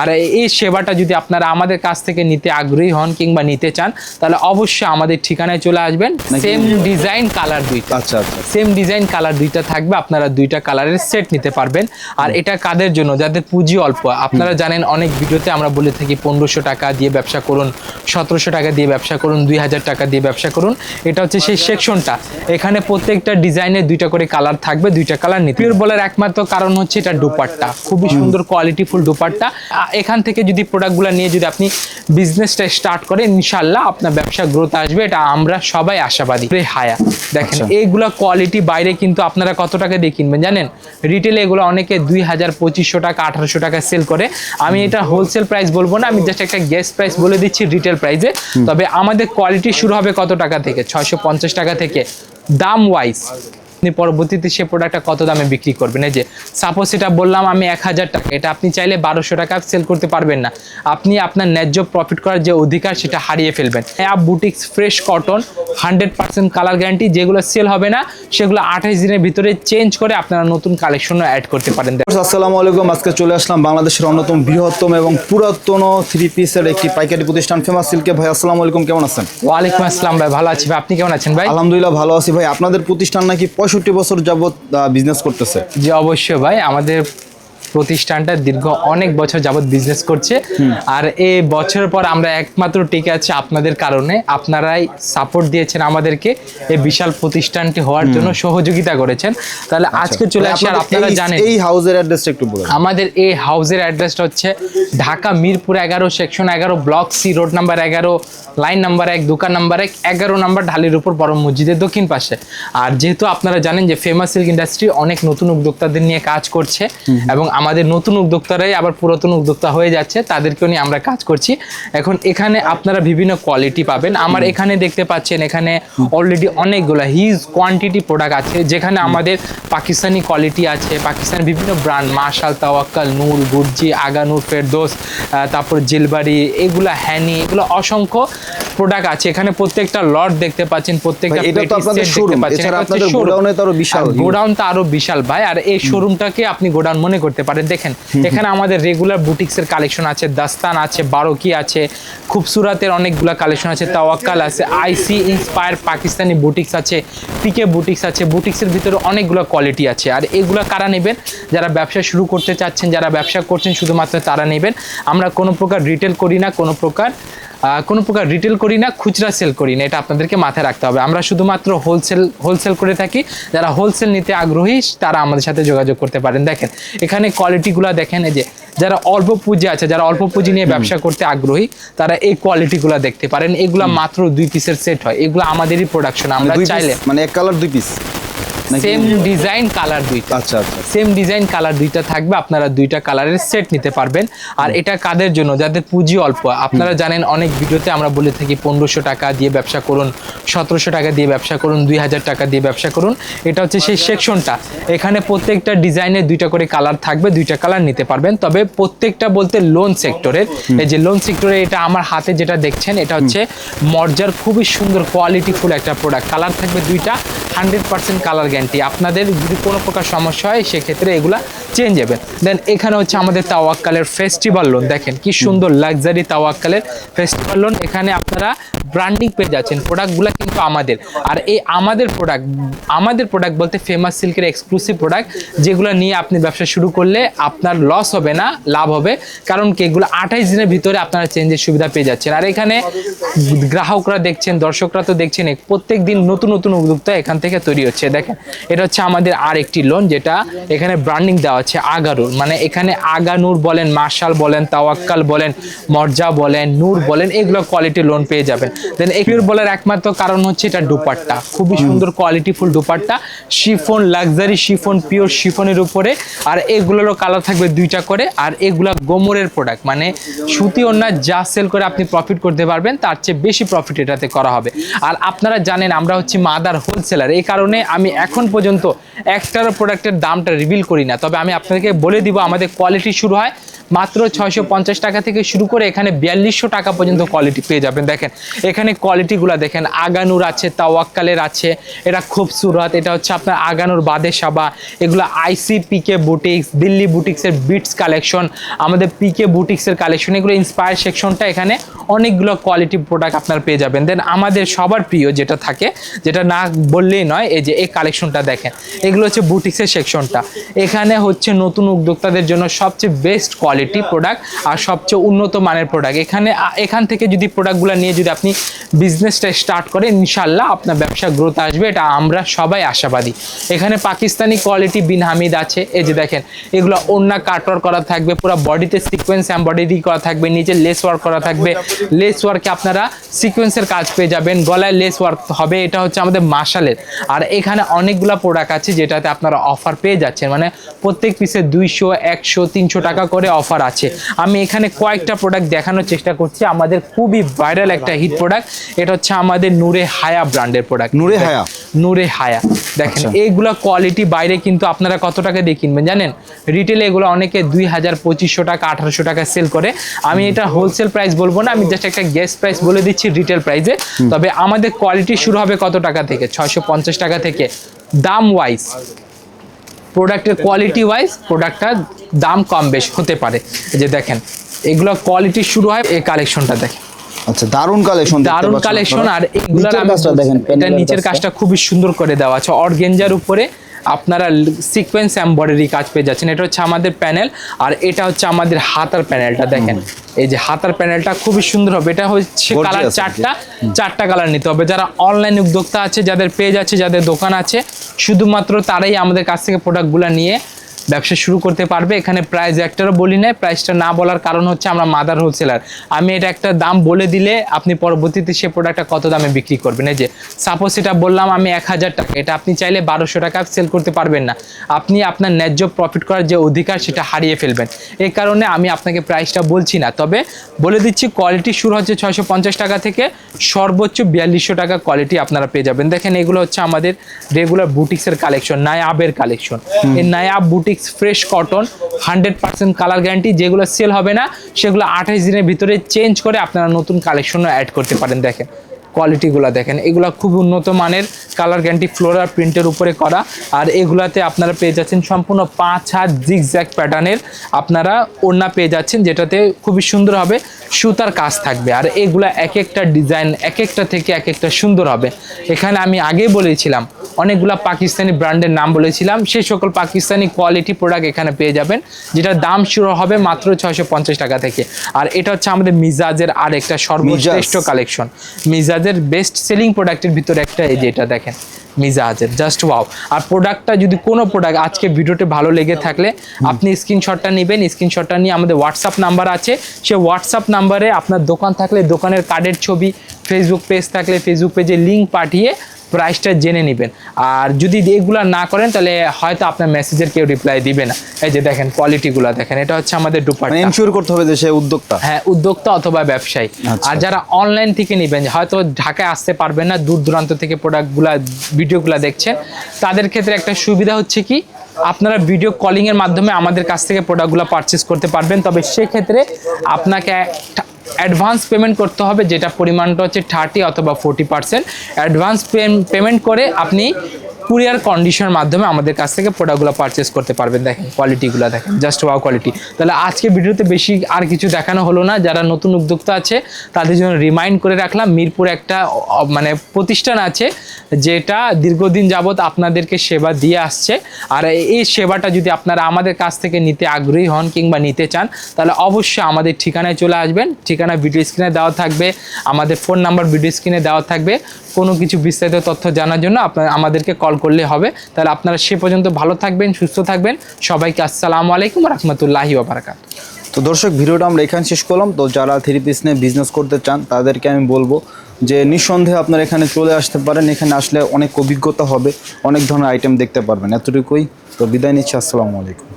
আর এই সেবাটা যদি আপনারা আমাদের কাছ থেকে নিতে আগ্রহী হন কিংবা নিতে চান তাহলে অবশ্যই আমাদের ঠিকানায় চলে আসবেন। সেম ডিজাইন কালার দুইটা। আচ্ছা আচ্ছা। সেম ডিজাইন কালার দুইটা থাকবে আপনারা দুইটা কালারের সেট নিতে পারবেন। আর এটা কাদের জন্য? যাদের পুঁজি অল্প। আপনারা জানেন অনেক ভিডিওতে আমরা বলে থাকি পনেরোশো টাকা দিয়ে ব্যবসা করুন সতেরোশো টাকা দিয়ে ব্যবসা করুন দুই হাজার টাকা দিয়ে ব্যবসা করুন। এটা হচ্ছে সেই সেকশনটা এখানে প্রত্যেকটা ডিজাইনের দুইটা করে কালার থাকবে দুইটা কালার নিতে পিওর বলার একমাত্র কারণ হচ্ছে এটা দুপাট্টা। খুবই সুন্দর কোয়ালিটিফুল দুপাট্টা। এখান থেকে যদি প্রোডাক্টগুলো নিয়ে যদি আপনি বিজনেসটা স্টার্ট করেন ইনশাল্লাহ আপনার ব্যবসা গ্রোথ আসবে। এটা আমরা সবাই আশাবাদী। হায়া দেখেন আচ্ছা। এইগুলা কোয়ালিটি বাইরে কিন্তু আপনারা কত টাকা দিয়ে কিনবেন জানেন? রিটেলে এগুলো অনেকে দুই হাজার পঁচিশশো টাকা আঠারোশো টাকা সেল করে। আমি এটা হোলসেল প্রাইস বলব না আমি জাস্ট একটা গ্যাস প্রাইস বলে দিচ্ছি রিটেল প্রাইসে তবে আমাদের কোয়ালিটি শুরু হবে কত টাকা থেকে? ছয়শো পঞ্চাশ টাকা থেকে। দাম ওয়াইজ আপনি পরবর্তীতে সে প্রোডাক্টটা কত দামে বিক্রি করবেন? এই যে সাপোজ এটা বললাম আমি এক হাজার টাকা এটা আপনি চাইলে বারোশো টাকা সেল করতে পারবেন না। আপনি আপনার ন্যায্য প্রফিট করার যে অধিকার সেটা হারিয়ে ফেলবেন। App boutiques fresh cotton hundred percent colour guarantee যেগুলো সেল হবে না সেগুলো আঠাইশ দিনের ভিতরে চেঞ্জ করে আপনারা নতুন কালেকশনও অ্যাড করতে পারেন। আসসালামু আলাইকুম। আজকে চলে আসলাম বাংলাদেশের অন্যতম বৃহত্তম এবং পুরাতন থ্রি পিসের একটি পাইকারি প্রতিষ্ঠান ফেমাস সিল্কে ভাই আসসালামু আলাইকুম কেমন আছেন? ওয়ালাইকুম আসসালাম ভাই ভালো আছি ভাই। আপনি কেমন আছেন ভাই? আলহামদুলিল্লাহ ভালো আছি ভাই। আপনাদের প্রতিষ্ঠান নাকি পঁয়ষট্টি বছর যাবত বিজনেস করতেছে। জি অবশ্যই ভাই। আমাদের প্রতিষ্ঠানটা দীর্ঘ অনেক বছর যাবত বিজনেস করছে। আর এই বছরের পর আমরা একমাত্র টিকে আছি আপনাদের কারণে। আপনারাই সাপোর্ট দিয়েছেন আমাদেরকে এই বিশাল প্রতিষ্ঠানটি হওয়ার জন্য সহযোগিতা করেছেন। তাহলে আজকে চলে আসি আর আপনারা জানেন। এই হাউসের অ্যাড্রেসটা একটু বলুন আমাদের এই হাউসের অ্যাড্রেসটা হচ্ছে ঢাকা মিরপুর এগারো সেকশন এগারো ব্লক সি রোড নাম্বার এগারো লাইন নাম্বার এক দোকান নাম্বার এক এগারো নাম্বার ঢালির উপর বড় মসজিদের দক্ষিণ পাশে। আর যেহেতু আপনারা জানেন যে ফেমাস সিল্ক ইন্ডাস্ট্রি অনেক নতুন উদ্যোক্তাদের নিয়ে কাজ করছে এবং আমাদের নতুন উদ্যোক্তারাই আবার পুরাতন উদ্যোক্তা হয়ে যাচ্ছে তাদেরকেও নিয়ে আমরা কাজ করছি। এখন এখানে আপনারা বিভিন্ন কোয়ালিটি পাবেন। আমার এখানে দেখতে পাচ্ছেন এখানে অলরেডি অনেকগুলো হিউজ কোয়ান্টিটি প্রোডাক্ট আছে যেখানে আমাদের পাকিস্তানি কোয়ালিটি আছে পাকিস্তানের বিভিন্ন ব্র্যান্ড মার্শাল তাওয়াক্কাল নূর গুরজি আগানুর ফেরদোস তারপর জিলবাড়ি এগুলা হ্যানি এগুলো অসংখ্য প্রোডাক্ট আছে। এখানে প্রত্যেকটা লট দেখতে পাচ্ছেন প্রত্যেকটা এটা তো আপনাদের পাচ্ছেন। এছাড়া আপনাদের গোডাউনে তো আরও বিশাল। huge। গোডাউনটা আরও বিশাল ভাই। আর এই শোরুমটাকে আপনি গোডাউন মনে করতে পারেন দেখেন এখানে আমাদের রেগুলার বুটিক্সের কালেকশন আছে দাস্তান আছে বারোকি আছে খুবসুরাতের অনেকগুলো কালেকশন আছে তাওয়াক্কাল আছে আইসি ইন্সপায়ার পাকিস্তানি বুটিক্স আছে পিকে বুটিক্স আছে বুটিক্সের ভিতরে অনেকগুলো কোয়ালিটি আছে। আর এগুলো কারা নেবেন? যারা ব্যবসা শুরু করতে চাচ্ছেন যারা ব্যবসা করছেন শুধুমাত্র তারা নেবেন। আমরা কোনো প্রকার রিটেল করি না কোনো প্রকার কোনো প্রকার রিটেল করি না খুচরা সেল করি না এটা আপনাদেরকে মাথায় রাখতে হবে। আমরা শুধুমাত্র হোলসেল হোলসেল করে থাকি। যারা হোলসেল নিতে আগ্রহী তারা আমাদের সাথে যোগাযোগ করতে পারেন। দেখেন এখানে কোয়ালিটিগুলো দেখেন এই যে যারা অল্প পুঁজি আছে যারা অল্প পুঁজি নিয়ে ব্যবসা করতে আগ্রহী তারা এই কোয়ালিটিগুলো দেখতে পারেন। এগুলো মাত্র দুই পিসের সেট হয়। এগুলো আমাদেরই প্রোডাকশন আমরা দুই চাইলে মানে এক কালার দুই পিস সেম ডিজাইন কালার দুইটা। আচ্ছা আচ্ছা। সেম ডিজাইন কালার দুইটা থাকবে আপনারা দুইটা কালারের সেট নিতে পারবেন। আর এটা কাদের জন্য? যাদের পুঁজি অল্প। আপনারা জানেন অনেক ভিডিওতে আমরা বলে থাকি পনেরোশো টাকা দিয়ে ব্যবসা করুন সতেরোশো টাকা দিয়ে ব্যবসা করুন দুই হাজার টাকা দিয়ে ব্যবসা করুন। এটা হচ্ছে সেই সেকশনটা এখানে প্রত্যেকটা ডিজাইনের দুইটা করে কালার থাকবে দুইটা কালার নিতে পারবেন। তবে প্রত্যেকটা বলতে লোন সেক্টরের এই যে লোন সেক্টরে এটা আমার হাতে যেটা দেখছেন এটা হচ্ছে মর্জার খুবই সুন্দর কোয়ালিটিফুল একটা প্রোডাক্ট কালার থাকবে দুইটা হান্ড্রেড পার্সেন্ট কালার গ্যারান্টি। আপনাদের যদি কোনো প্রকার সমস্যা হয়, সেক্ষেত্রে এগুলা চেঞ্জ হবে। দেন এখানে হচ্ছে আমাদের তাওয়াক্কালের ফেস্টিভ্যাল লোন দেখেন কি সুন্দর লাক্সারি তাওয়াক্কালের ফেস্টিভ্যাল লোন এখানে আপনারা ব্র্যান্ডিং পেয়ে যাচ্ছেন প্রোডাক্টগুলো কিন্তু আমাদের। আর এই আমাদের প্রোডাক্ট আমাদের প্রোডাক্ট বলতে ফেমাস সিল্কের এক্সক্লুসিভ প্রোডাক্ট যেগুলো নিয়ে আপনি ব্যবসা শুরু করলে আপনার লস হবে না, লাভ হবে। কারণ কি, এগুলো আঠাইশ দিনের ভিতরে আপনারা চেঞ্জের সুবিধা পেয়ে যাচ্ছেন। আর এখানে গ্রাহকরা দেখছেন, দর্শকরা তো দেখছেন প্রত্যেক দিন নতুন নতুন উদ্যোক্তা এখান থেকে তৈরি হচ্ছে। দেখেন, এটা হচ্ছে আমাদের আর একটি লোন যেটা এখানে ব্র্যান্ডিং দেওয়া আছে আগারুর মানে এখানে আগানুর বলেন মার্শাল বলেন, তাওয়াক্কাল বলেন, মর্জা বলেন, নূর বলেন, এগুলো কোয়ালিটি লোন পেয়ে যাবেন। দেন এগুলোর বলার একমাত্র কারণ হচ্ছে এটা দুপাট্টা। খুবই সুন্দর qualityful dupatta. Chiffon luxury chiffon pure শিফনের উপরে। আর এগুলোরও কালার থাকবে দুইটা করে। আর এগুলা গোমরের প্রোডাক্ট মানে সুতি ওনা যা সেল করে আপনি প্রফিট করতে পারবেন, তার চেয়ে বেশি প্রফিট এটাতে করা হবে। আর আপনারা জানেন, আমরা হচ্ছে মাদার হোলসেলার এই কারণে আমি এখন পর্যন্ত একটার প্রোডাক্টের দামটা রিভিল করি না। তবে আমি আপনাদেরকে বলে দিব, আমাদের কোয়ালিটি শুরু হয় মাত্র ছয়শো পঞ্চাশ টাকা থেকে শুরু করে এখানে বিয়াল্লিশশো টাকা পর্যন্ত কোয়ালিটি পেয়ে যাবেন। দেখেন এখানে কোয়ালিটিগুলো দেখেন, আগানুর আছে, তাওয়াক্কালের আছে, এটা খুবসুরত এটা হচ্ছে আপনার আগানুর বাদেশাবা এগুলো আইসি পিকে বুটিক্স দিল্লি বুটিক্সের বিটস কালেকশন আমাদের পিকে বুটিক্সের কালেকশন এগুলো ইন্সপায়ার সেকশনটা এখানে অনেকগুলো কোয়ালিটি প্রোডাক্ট আপনার পেয়ে যাবেন। দেন আমাদের সবার প্রিয় যেটা থাকে, যেটা না বললেই নয়, এই যে এই কালেকশনটা দেখেন, এগুলো হচ্ছে বুটিক্সের সেকশনটা এখানে হচ্ছে নতুন উদ্যোক্তাদের জন্য সবচেয়ে বেস্ট কোয়ালিটি প্রোডাক্ট আর সবচেয়ে উন্নত মানের প্রোডাক্ট এখানে এখান থেকে যদি প্রোডাক্টগুলো নিয়ে যদি আপনি বিজনেসটা স্টার্ট করে ইনশাল্লাহ আপনার ব্যবসা গ্রোথ আসবে। এটা আমরা সবাই আশাবাদী। এখানে পাকিস্তানি কোয়ালিটি বিন হামিদ আছে। এই যে দেখেন, এগুলো ওন্না কাটওয়ার করা থাকবে, পুরো বডিতে সিকোয়েন্স এমব্রয়ডারি করা থাকবে, নিচে লেস ওয়ার্ক করা থাকবে। লেস ওয়ার্কে আপনারা সিকোয়েন্সের কাজ পেয়ে যাবেন, গলায় লেস ওয়ার্ক হবে, এটা হচ্ছে আমাদের মার্শালের আর এখানে অনেকগুলো প্রোডাক্ট আছে, যেটাতে আপনারা অফার পেয়ে যাচ্ছেন। মানে প্রত্যেক পিসে দুইশো, একশো, তিনশো টাকা করে অফার আছে। আমি এখানে কয়েকটা প্রোডাক্ট দেখানোর চেষ্টা করছি। আমাদের খুবই ভাইরাল একটা হিট প্রোডাক্ট এটা হচ্ছে আমাদের নূরে হায়া ব্র্যান্ডের প্রোডাক্ট নূরে হায়া? নূরে হায়া দেখেন আচ্ছা। এইগুলা কোয়ালিটি বাইরে কিন্তু আপনারা কত টাকা দিয়ে কিনবেন জানেন? রিটেলে এগুলো অনেকে দুই হাজার পঁচিশশো টাকা আঠারোশো টাকা সেল করে। আমি এটা হোলসেল প্রাইস বলব না আমি জাস্ট একটা গ্যাস প্রাইস বলে দিচ্ছি রিটেল প্রাইসে তবে আমাদের কোয়ালিটি শুরু হবে কত টাকা থেকে? ছয়শো পঞ্চাশ টাকা থেকে। দাম ওয়াইজ প্রোডাক্টের কোয়ালিটি ওয়াইজ প্রোডাক্টটার দাম কম বেশ হতে পারে। যে দেখেন এগুলো কোয়ালিটি শুরু হয় এই কালেকশনটা দেখেন। আচ্ছা দারুণ কালেকশন দারুণ কালেকশন আর আমি কাজটা দেখেন, এটা নিচের কাজটা। কাজটা খুবই সুন্দর করে দেওয়া আছে। অর্গেঞ্জার উপরে আপনারা সিকোয়েন্স এমব্রয়ডারি কাজ পেয়ে যাচ্ছেন। এটা হচ্ছে আমাদের প্যানেল আর এটা হচ্ছে আমাদের হাতার প্যানেলটা দেখেন। এই যে হাতার প্যানেলটা খুবই সুন্দর হবে। এটা হচ্ছে কালার চারটা চারটা কালার নিতে হবে। যারা অনলাইন উদ্যোক্তা আছে যাদের পেজ আছে যাদের দোকান আছে শুধুমাত্র তারাই আমাদের কাছ থেকে প্রোডাক্টগুলো নিয়ে ব্যবসা শুরু করতে পারবে। এখানে প্রাইস একটারও বলি না প্রাইসটা না বলার কারণ হচ্ছে আমরা মাদার হোলসেলার আমি এটা একটা দাম বলে দিলে আপনি পরবর্তীতে সে প্রোডাক্টটা কত দামে বিক্রি করবেন। এই যে সাপোজ এটা বললাম আমি এক হাজার টাকা এটা আপনি চাইলে বারোশো টাকা সেল করতে পারবেন না। আপনি আপনার ন্যায্য প্রফিট করার যে অধিকার সেটা হারিয়ে ফেলবেন। এই কারণে আমি আপনাকে প্রাইসটা বলছি না। তবে বলে দিচ্ছি কোয়ালিটি শুরু হচ্ছে ছয়শো পঞ্চাশ টাকা থেকে সর্বোচ্চ বিয়াল্লিশশো টাকা কোয়ালিটি আপনারা পেয়ে যাবেন। দেখেন এগুলো হচ্ছে আমাদের রেগুলার বুটিক্সের কালেকশন নায়াবের কালেকশন এই Nayab boutiques fresh cotton hundred percent colour guarantee যেগুলো সেল হবে না, সেগুলো আঠাশ দিনের ভিতরে চেঞ্জ করে আপনারা নতুন কালেকশনও অ্যাড করতে পারেন, দেখেন। কোয়ালিটিগুলো দেখেন। এগুলো খুব উন্নত মানের কালার গ্যারান্টি ফ্লোরার প্রিন্টের উপরে করা। আর এগুলাতে আপনারা পেয়ে যাচ্ছেন সম্পূর্ণ পাঁচ হাত জিগজ্যাক প্যাটার্নের আপনারা ওড়না পেয়ে যাচ্ছেন, যেটাতে খুবই সুন্দর হবে। সুতার কাজ থাকবে। আর এগুলা এক একটা ডিজাইন এক একটা থেকে এক একটা সুন্দর হবে। এখানে আমি আগেই বলেছিলাম অনেকগুলা পাকিস্তানি ব্র্যান্ডের নাম বলেছিলাম। সেই সকল পাকিস্তানি কোয়ালিটি প্রোডাক্ট এখানে পেয়ে যাবেন যেটার দাম শুরু হবে মাত্র ছয়শো পঞ্চাশ টাকা থেকে। আর এটা হচ্ছে আমাদের মিজাজের আর একটা সর্বশ্রেষ্ঠ কালেকশন মিজাজের বেস্ট সেলিং প্রোডাক্টের ভিতরে একটা এই যে এটা দেখেন। মিজাজের জাস্ট ওয়াও আর প্রোডাক্টটা যদি কোনো প্রোডাক্ট আজকে ভিডিওটি ভালো লেগে থাকলে আপনি স্ক্রিনশটটা নেবেন স্ক্রিনশটটা নিয়ে আমাদের হোয়াটসঅ্যাপ নাম্বার আছে। সে হোয়াটসঅ্যাপ নাম্বারে আপনার দোকান থাকলে দোকানের কার্ডের ছবি ফেসবুক পেজ থাকলে ফেসবুক পেজে লিঙ্ক পাঠিয়ে প্রাইসটা জেনে নেবেন। আর যদি এগুলা না করেন তাহলে হয়তো আপনার মেসেজের কেউ রিপ্লাই দিবে না। এই যে দেখেন কোয়ালিটিগুলো দেখেন এটা হচ্ছে আমাদের মানে দুপাট্টা এনশিওর করতে হবে যে সে উদ্যোক্তা। হ্যাঁ উদ্যোক্তা অথবা ব্যবসায়ী। আচ্ছা। আর যারা অনলাইন থেকে নেবেন হয়তো ঢাকায় আসতে পারবেন না দূর দূরান্ত থেকে প্রোডাক্টগুলা ভিডিওগুলো দেখছেন তাদের ক্ষেত্রে একটা সুবিধা হচ্ছে কি আপনারা ভিডিও কলিং এর মাধ্যমে আমাদের কাছ থেকে প্রোডাক্টগুলো পারচেস করতে পারবেন। তবে সেক্ষেত্রে আপনাকে অ্যাডভান্স পেমেন্ট করতে হবে, যেটা পরিমাণটা হচ্ছে থার্টি অথবা ফোর্টি পার্সেন্ট অ্যাডভান্স পেমেন্ট করে আপনি কুরিয়ার কন্ডিশনের মাধ্যমে আমাদের কাছ থেকে প্রোডাক্টগুলো পারচেস করতে পারবেন। দেখেন কোয়ালিটিগুলো দেখেন জাস্ট ওয়াও কোয়ালিটি তাহলে আজকে ভিডিওতে বেশি আর কিছু দেখানো হলো না। যারা নতুন উদ্যোক্তা আছে, তাদের জন্য রিমাইন্ড করে রাখলাম, মিরপুর একটা মানে প্রতিষ্ঠান আছে, যেটা দীর্ঘদিন যাবৎ আপনাদেরকে সেবা দিয়ে আসছে। আর এই সেবাটা যদি আপনারা আমাদের কাছ থেকে নিতে আগ্রহী হন কিংবা নিতে চান, তাহলে অবশ্যই আমাদের ঠিকানায় চলে আসবেন। ঠিকানা ভিডিও স্ক্রিনে দেওয়া থাকবে, আমাদের ফোন নাম্বার ভিডিও স্ক্রিনে দেওয়া থাকবে। কোনো কিছু বিস্তারিত তথ্য জানার জন্য আপনার আমাদেরকে কল করলে হবে। তাহলে আপনারা সে পর্যন্ত ভালো থাকবেন, সুস্থ থাকবেন। সবাইকে আসসালামু আলাইকুম রহমতুল্লাহি ওবরাকাত তো দর্শক, ভিডিওটা আমরা এখানে শেষ করলাম। তো যারা থ্রি পিস নিয়ে বিজনেস করতে চান, তাদেরকে আমি বলব যে নিঃসন্দেহে আপনারা এখানে চলে আসতে পারেন। এখানে আসলে অনেক অভিজ্ঞতা হবে, অনেক ধরনের আইটেম দেখতে পারবেন। এতটুকুই। তো বিদায় নিচ্ছি। আসসালামু আলাইকুম।